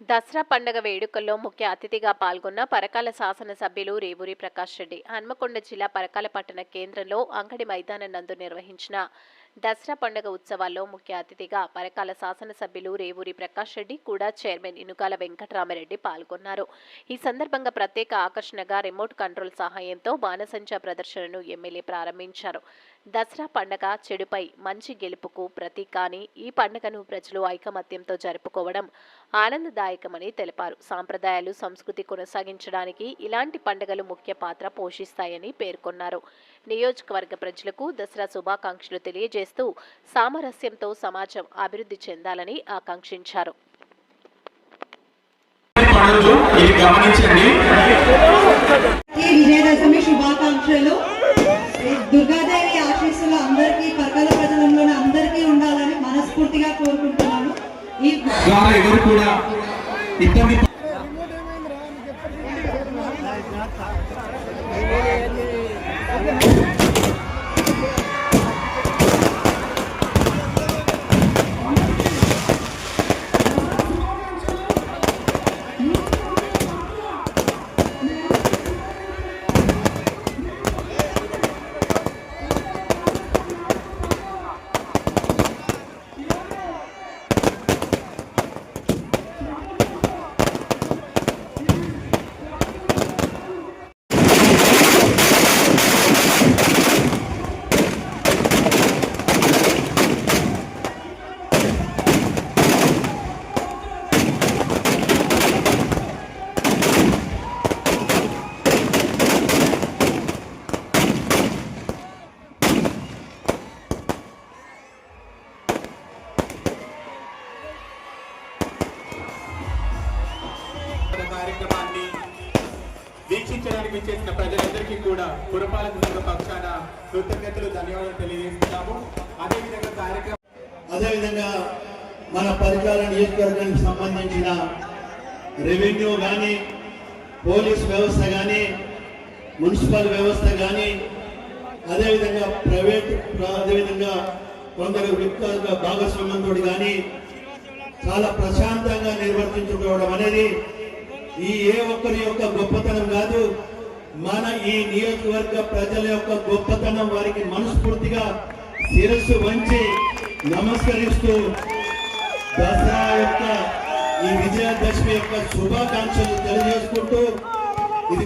దసరా పండగ వేడుకల్లో ముఖ్య అతిథిగా పాల్గొన్న పరకాల శాసనసభ్యులు రేవూరి ప్రకాష్ రెడ్డి. హన్మకొండ జిల్లా పరకాల పట్టణ కేంద్రంలో అంగడి మైదానం నందు నిర్వహించిన దసరా పండుగ ఉత్సవాల్లో ముఖ్య అతిథిగా పరకాల శాసనసభ్యులు రేవూరి ప్రకాష్ రెడ్డి కూడా చైర్మన్ ఇనుకాల వెంకటరామరెడ్డి పాల్గొన్నారు. ఈ సందర్భంగా ప్రత్యేక ఆకర్షణగా రిమోట్ కంట్రోల్ సహాయంతో బాణసంచా ప్రదర్శనను ఎమ్మెల్యే ప్రారంభించారు. దసరా పండగ చెడుపై మంచి గెలుపుకు ప్రతీక అని ఈ పండుగను ప్రజలు ఐకమత్యంతో జరుపుకోవడం ఆనందదాయకమని తెలిపారు. సాంప్రదాయాలు సంస్కృతి కొనసాగించడానికి ఇలాంటి పండుగలు ముఖ్య పాత్ర పోషిస్తాయని పేర్కొన్నారు. నియోజకవర్గ ప్రజలకు దసరా శుభాకాంక్షలు తెలియజేస్తూ సామరస్యంతో సమాజం అభివృద్ధి చెందాలని ఆకాంక్షించారు. గమనించండి ఈ విజయదశమి శుభాకాంక్షలు ఈ దుర్గాదేవి ఆశీస్సులు అందరికీ పర్కల ప్రజలంలోని అందరికీ ఉండాలని మనస్ఫూర్తిగా కోరుకుంటున్నాను ఈ ఎవరు కూడా ఇబ్బంది you. కార్యక్రమాన్ని వీక్షించడానికి చేసిన ప్రజలందరికీ కూడా పురపాలక సంఘ పక్షాన కృతజ్ఞతలు ధన్యవాదాలు తెలియజేస్తున్నాము. అదేవిధంగా కార్యక్రమం అదేవిధంగా మన పరికాల నియోజకవర్గానికి సంబంధించిన రెవెన్యూ కానీ పోలీస్ వ్యవస్థ కానీ మున్సిపల్ వ్యవస్థ కానీ అదేవిధంగా ప్రైవేట్ అదేవిధంగా కొందరు వ్యక్తుల భాగస్వామ్యంతో కానీ చాలా ప్రశాంతంగా నిర్వర్తించుకోవడం అనేది ఈ ఏ ఒక్కరి యొక్క గొప్పతనం కాదు మన ఈ నియోజకవర్గ ప్రజల యొక్క గొప్పతనం వారికి మనస్ఫూర్తిగా శిరస్సు వంచి నమస్కరిస్తూ దసరా యొక్క ఈ విజయదశమి యొక్క శుభాకాంక్షలు తెలియజేసుకుంటూ